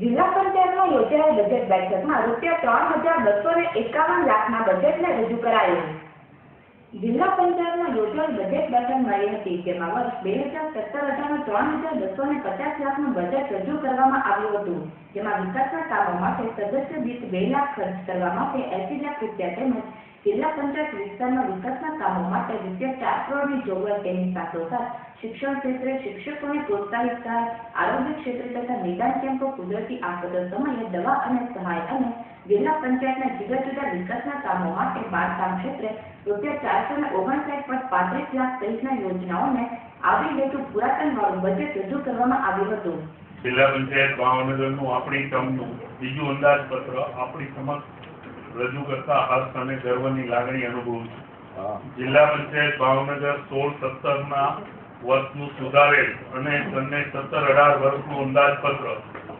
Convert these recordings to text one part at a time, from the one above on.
જિલ્લા પંચાયતમાં યોજાયેલ બજેટ બેઠકમાં રૂપિયા ત્રણ હજાર બસો ને એકાવન લાખના બજેટને રજૂ કરાયું. જિલ્લા પંચાયતમાં યોજાયેલ બજેટ બેઠક મળી હતી, જેમાં વર્ષ બે હજાર સત્તર અઢારમાં ત્રણ હજાર બસો ને પચાસ લાખનું બજેટ રજૂ કરવામાં આવ્યું હતું, જેમાં વિકાસના કામો માટે સદસ્ય દીઠ બે લાખ ખર્ચ કરવા માટે એસી લાખ રૂપિયા તેમજ જિલ્લા પંચાયત વિસ્તારમાં વિકાસના કામો માટે રૂપિયા ચાર કરોડની જોગવાઈ તેની સાથોસાથ શિક્ષણ ક્ષેત્રે શિક્ષકોને પ્રોત્સાહિત સહાય આરોગ્ય ક્ષેત્રે તથા નિદાન કેમ્પો કુદરતી આફતો સમયે દવા અને સહાય અને જિલ્લા પંચાયતના જુદા જુદા વિકાસના કામો માટે બાંધકામ ક્ષેત્રે રૂપિયા ચારસો ને ઓગણસાઠ પોઈન્ટ પાંત્રીસ લાખ સહિતના યોજનાઓને આવરી લેતું પુરાતન વાળું બજેટ રજૂ કરવામાં આવ્યું હતું. જિલ્લા પંચાયત ભાવનગરનું આપણી ટર્મનું બીજું અંદાજપત્ર આપણી સમક્ષ રજૂ કરતા હર્ષ અને ગર્વની લાગણી અનુભવું છું. જિલ્લા પંચાયત ભાવનગર સોળ સત્તરના વર્ષનું સુધારેલ અને બંને સત્તર અઢાર વર્ષનું અંદાજપત્ર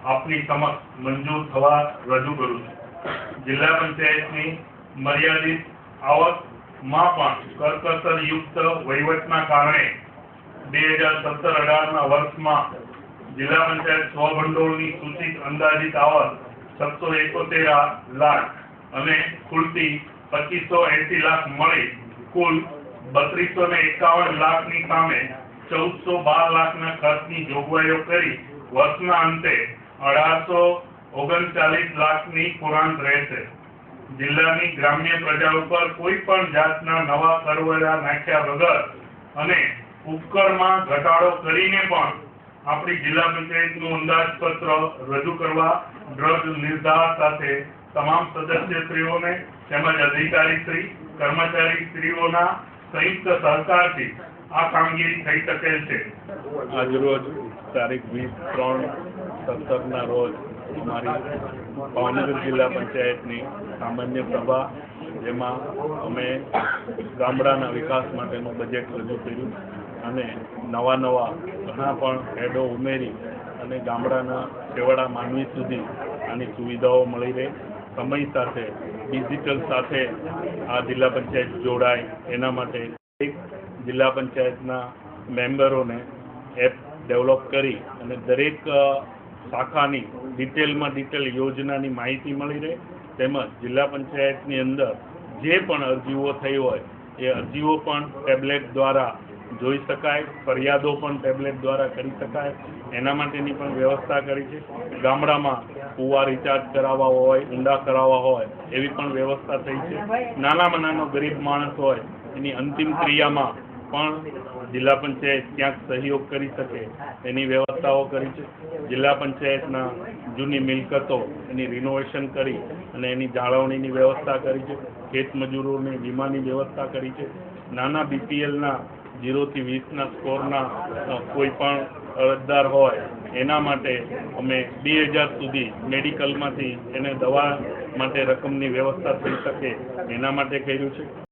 આપની સમક્ષ મંજૂર થવા રજૂ કરું છું. જિલ્લા પંચાયતની મર્યાદિત આવકમાં પણ કરકસર યુક્ત વહીવટના કારણે બે હજાર સત્તર અઢારના વર્ષમાં જિલ્લા પંચાયત સ્વભંડોળની સૂચિત અંદાજિત આવક છસો એકોતેર લાખ અને ખુલતી પચીસો એસી લાખ મળી કુલ બત્રીસો ને એકાવન લાખની સામે ચૌદસો બાર લાખના ખર્ચની જોગવાઈઓ કરી વર્ષના અંતે અઢારસો ઓગણચાલીસ લાખની કુરાંત રહેશે. જિલ્લાની ગ્રામ્ય પ્રજા ઉપર કોઈ પણ જાતના નવા કરવેરા નાખ્યા વગર અને ઉપકરમાં ઘટાડો કરીને પણ આપણી જિલ્લા પંચાયતનું અંદાજપત્ર રજૂ કરવા ડ્રગ નિર્ધાર સાથે તમામ સદસ્યશ્રીઓને તેમજ અધિકારીશ્રી, કર્મચારીશ્રીઓના સંયુક્ત સહકારથી આ કામગીરી થઈ શકે છે. આજરોજ તારીખ વીસ ત્રણ સત્તરના રોજ અમારી ભાવનગર જિલ્લા પંચાયતની સામાન્ય સભા, જેમાં અમે ગામડાના વિકાસ માટેનું બજેટ રજૂ કર્યું અને નવા નવા ઘણા પણ હેડો ઉમેરી અને ગામડાના છેવાડા માનવી સુધી આની સુવિધાઓ મળી રહે. સમય સાથે ડિજિટલ સાથે આ જિલ્લા પંચાયત જોડાય એના માટે એક જિલ્લા પંચાયતના મેમ્બરોને એપ ડેવલપ કરી અને દરેક શાખાની ડિટેલમાં ડિટેલ યોજનાની માહિતી મળી રહે. તેમજ જિલ્લા પંચાયતની અંદર જે પણ અરજીઓ થઈ હોય, એ અરજીઓ પણ ટેબ્લેટ દ્વારા જોઈ શકાય, ફરિયાદો પણ ટેબ્લેટ દ્વારા કરી શકાય. એના માટેની પણ વ્યવસ્થા કરી છે. ગામડામાં કુવા રિચાર્જ કરાવવા હોય, ઊંડા કરાવવા હોય, એવી પણ વ્યવસ્થા થઈ છે. નાનામાં નાનો ગરીબ માણસ હોય, એની અંતિમ ક્રિયામાં પણ જિલ્લા પંચાયત ક્યાંક સહયોગ કરી શકે એની વ્યવસ્થાઓ કરી છે. જિલ્લા પંચાયતના જૂની મિલકતો એની રિનોવેશન કરી અને એની જાળવણીની વ્યવસ્થા કરી છે. ખેત મજૂરોની વીમાની વ્યવસ્થા કરી છે. નાના બીપીએલના જીરોથી વીસના સ્કોરના કોઈ પણ અરજદાર હોય, એના માટે અમે બે હજાર સુધી મેડિકલમાંથી એને દવા માટે રકમની વ્યવસ્થા થઈ શકે એના માટે કર્યું છે.